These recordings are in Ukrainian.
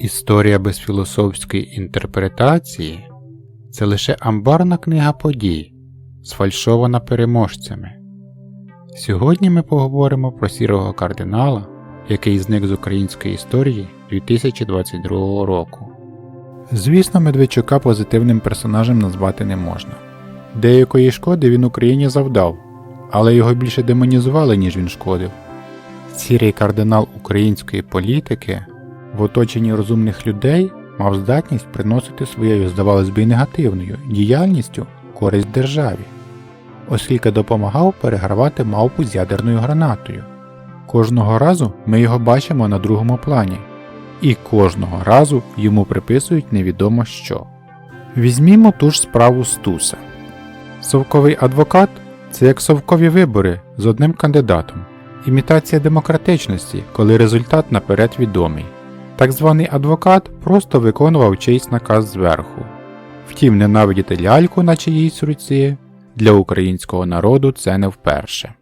Історія без філософської інтерпретації це лише амбарна книга подій, сфальшована переможцями. Сьогодні ми поговоримо про сірого кардинала, який зник з української історії 2022 року. Звісно, Медведчука позитивним персонажем назвати не можна. Деякої шкоди він Україні завдав, але його більше демонізували, ніж він шкодив. Сірий кардинал української політики в оточенні розумних людей мав здатність приносити своєю, здавалось би, негативною діяльністю користь державі, оскільки допомагав перегравати мавпу з ядерною гранатою. Кожного разу ми його бачимо на другому плані, і кожного разу йому приписують невідомо що. Візьмімо ту ж справу Стуса. Совковий адвокат це як совкові вибори з одним кандидатом, імітація демократичності, коли результат наперед відомий. Так званий адвокат просто виконував чийсь наказ зверху. Втім, ненавидіти ляльку на чиїсь руці для українського народу це не вперше.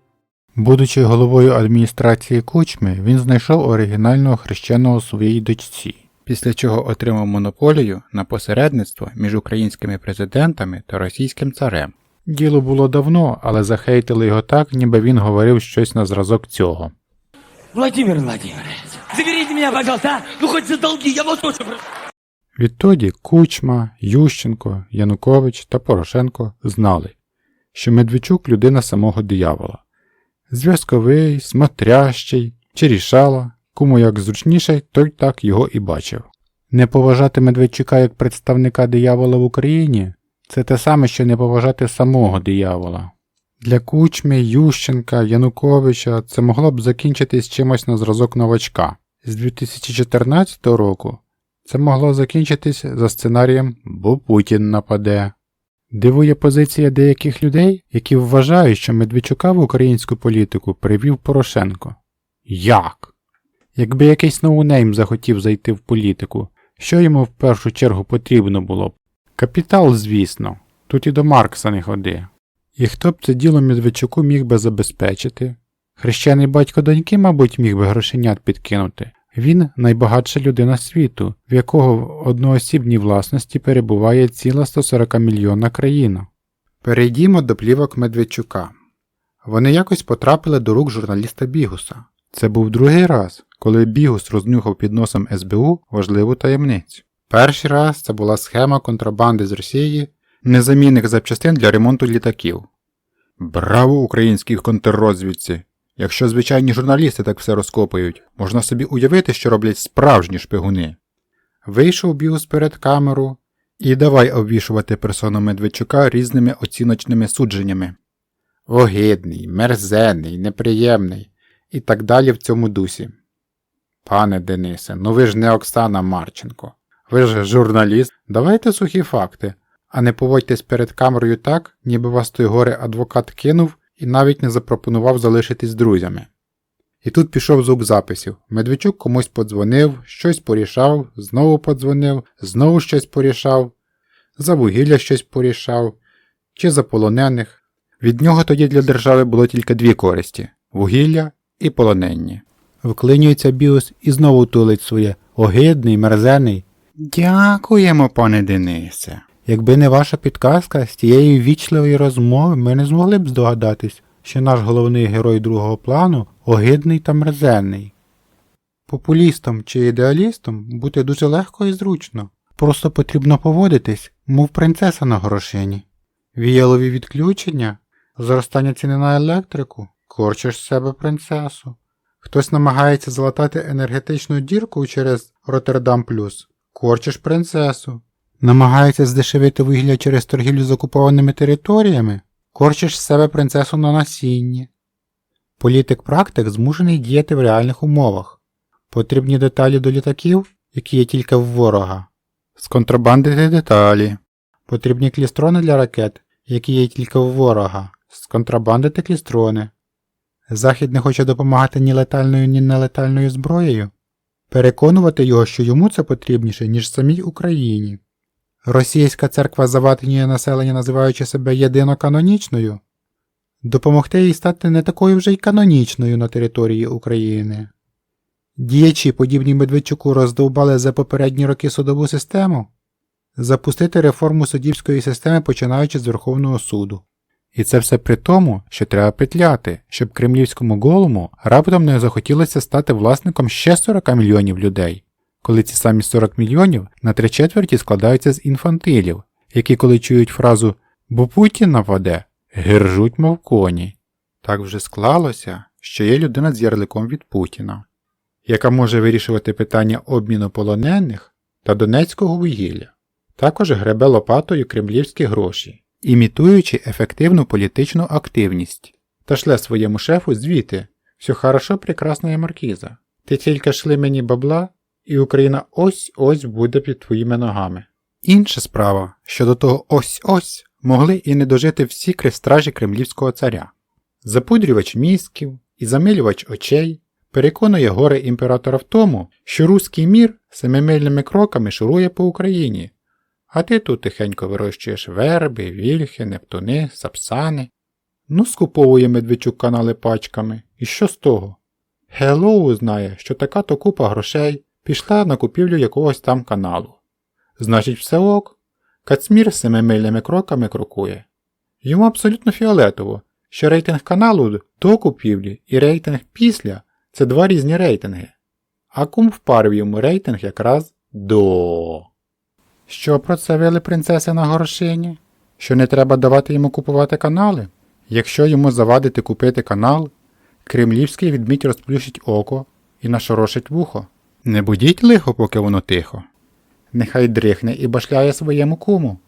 Будучи головою адміністрації кучми, він знайшов оригінального хрещеного своїй дочці, після чого отримав монополію на посередництво між українськими президентами та російським царем. Діло було давно, але захейтили його так, ніби він говорив щось на зразок цього. Владимир Владимирович, заберите меня, пожалуйста, а? Ну хоть за долги, я вас очень прошу. Відтоді Кучма, Ющенко, Янукович та Порошенко знали, що Медведчук людина самого диявола. Зв'язковий, смотрящий, чи рішала, кому як зручніше, той так його і бачив. Не поважати Медведчука як представника диявола в Україні це те саме, що не поважати самого диявола. Для Кучми, Ющенка, Януковича це могло б закінчитись чимось на зразок новачка. З 2014 року це могло закінчитись за сценарієм Бо Путін нападе. Дивує позиція деяких людей, які вважають, що Медведчука в українську політику привів Порошенко. Як? Якби якийсь ноунейм захотів зайти в політику, що йому в першу чергу потрібно було б? Капітал, звісно, тут і до Маркса не ходи. І хто б це діло Медведчуку міг би забезпечити? Хрещений батько доньки, мабуть, міг би грошенят підкинути. Він найбагатша людина світу, в якого в одноосібній власності перебуває ціла 140 мільйонна країна. Перейдімо до плівок Медведчука. Вони якось потрапили до рук журналіста Бігуса. Це був другий раз, коли Бігус рознюхав під носом СБУ важливу таємницю. Перший раз це була схема контрабанди з Росії незамінних запчастин для ремонту літаків. Браво українській контррозвідці! Якщо звичайні журналісти так все розкопують, можна собі уявити, що роблять справжні шпигуни. Вийшов Бігус перед камеру і давай обвішувати персону Медведчука різними оціночними судженнями. Огидний, мерзенний, неприємний і так далі в цьому дусі. Пане Денисе, ну ви ж не Оксана Марченко. Ви ж журналіст, давайте сухі факти, а не поводьтесь перед камерою так, ніби вас той горе адвокат кинув і навіть не запропонував залишитись друзями. І тут пішов звук записів. Медведчук комусь подзвонив, щось порішав, знову подзвонив, знову щось порішав, за вугілля щось порішав, чи за полонених. Від нього тоді для держави було тільки дві користі вугілля і полоненні. Вклинюється Біус і знову тулить своє огидний, мерзений. Дякуємо, пане Денисе. Якби не ваша підказка з тієї вічливої розмови, ми не змогли б здогадатись, що наш головний герой другого плану огидний та мерзенний. Популістом чи ідеалістом бути дуже легко і зручно. Просто потрібно поводитись, мов принцеса на горошині. Віялові відключення, зростання ціни на електрику, корчиш з себе принцесу. Хтось намагається залатати енергетичну дірку через Роттердам Плюс, корчиш принцесу. Намагається здешевити вугілля через торгівлю з окупованими територіями, корчиш з себе принцесу на насінні. Політик-практик змушений діяти в реальних умовах. Потрібні деталі до літаків, які є тільки в ворога. Сконтрабандити деталі. Потрібні клістрони для ракет, які є тільки в ворога. Сконтрабандити клістрони. Захід не хоче допомагати ні летальною, ні нелетальною зброєю. Переконувати його, що йому це потрібніше, ніж самій Україні. Російська церква заватнює населення, називаючи себе єдиноканонічною, допомогти їй стати не такою вже й канонічною на території України. Діячі, подібні Медведчуку, роздовбали за попередні роки судову систему? Запустити реформу суддівської системи, починаючи з Верховного суду. І це все при тому, що треба петляти, щоб кремлівському голому раптом не захотілося стати власником ще 40 мільйонів людей, коли ці самі 40 мільйонів на три четверті складаються з інфантилів, які коли чують фразу «бо Путін нападе, гержуть мов коні. Так вже склалося, що є людина з ярликом від Путіна, яка може вирішувати питання обміну полонених та донецького вугілля. Також гребе лопатою кремлівські гроші, імітуючи ефективну політичну активність, та шле своєму шефу звіти все хорошо, прекрасна маркіза. Ти тільки шли мені бабла, і Україна ось-ось буде під твоїми ногами. Інша справа, що до того ось-ось могли і не дожити всі крестражі кремлівського царя. Запудрювач мізків і замилювач очей переконує горе імператора в тому, що руський мір семимильними кроками шурує по Україні, а ти тут тихенько вирощуєш верби, вільхи, нептуни, сапсани. Ну, скуповує Медведчук канали пачками. І що з того? Гелоу знає, що така то купа грошей пішла на купівлю якогось там каналу. Значить, все ок. Кацмір семимильними кроками крокує. Йому абсолютно фіолетово, що рейтинг каналу до купівлі і рейтинг після це два різні рейтинги. А кум впарив йому рейтинг якраз до. Що про це вели принцеси на горшині? Що не треба давати йому купувати канали? Якщо йому завадити купити канал, кремлівський відмідь розплющить око і нашорошить вухо. Не будіть лихо, поки воно тихо. Нехай дрихне і башляє своєму куму.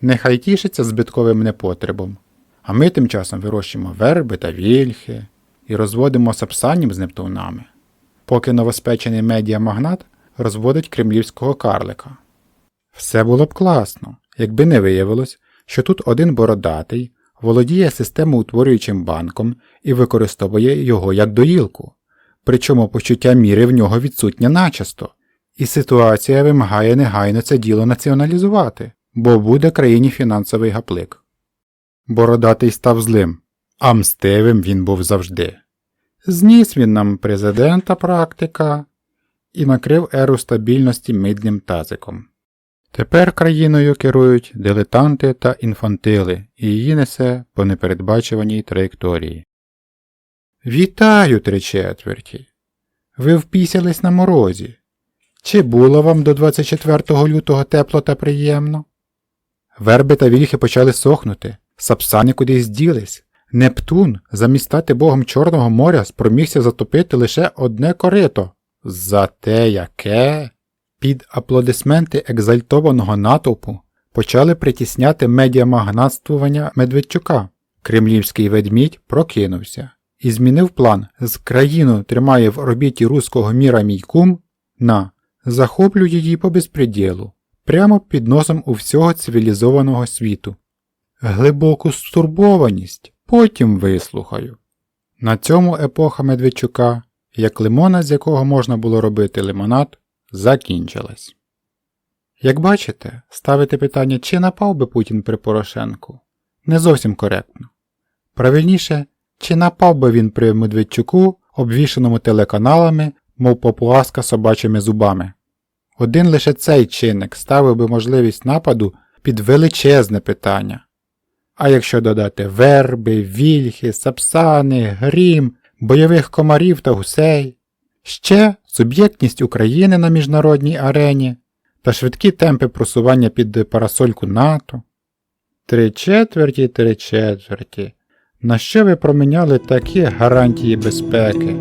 Нехай тішиться збитковим непотребом. А ми тим часом вирощуємо верби та вільхи і розводимо сапсанів з нептунами, поки новоспечений медіамагнат розводить кремлівського карлика. Все було б класно, якби не виявилось, що тут один бородатий володіє системоутворюючим банком і використовує його як доїлку, причому почуття міри в нього відсутнє начисто, і ситуація вимагає негайно це діло націоналізувати, бо буде країні фінансовий гаплик. Бородатий став злим, а мстивим він був завжди. Зніс він нам президента практика і накрив еру стабільності мидним тазиком. Тепер країною керують дилетанти та інфантили, і її несе по непередбачуваній траєкторії. Вітаю, три четверті! Ви впісялись на морозі. Чи було вам до 24 лютого тепло та приємно? Верби та вільхи почали сохнути, сапсани кудись ділись. Нептун, замість стати богом Чорного моря, спромігся затопити лише одне корито. Зате яке? Під аплодисменти екзальтованого натовпу почали притісняти медіамагнатствування Медведчука. Кремлівський ведмідь прокинувся і змінив план з країну тримає в орбіті руського міра мій кум на захоплю її по безпреділу, прямо під носом у всього цивілізованого світу. Глибоку стурбованість потім вислухаю. На цьому епоха Медведчука, як лимона, з якого можна було робити лимонад, закінчилась. Як бачите, ставити питання, чи напав би Путін при Порошенку, не зовсім коректно. Правильніше, чи напав би він при Медведчуку, обвішаному телеканалами, мов попугаска собачими зубами. Один лише цей чинник ставив би можливість нападу під величезне питання. А якщо додати верби, вільхи, сапсани, грім, бойових комарів та гусей, ще суб'єктність України на міжнародній арені та швидкі темпи просування під парасольку НАТО. Три четверті, три четверті. На що ви проміняли такі гарантії безпеки?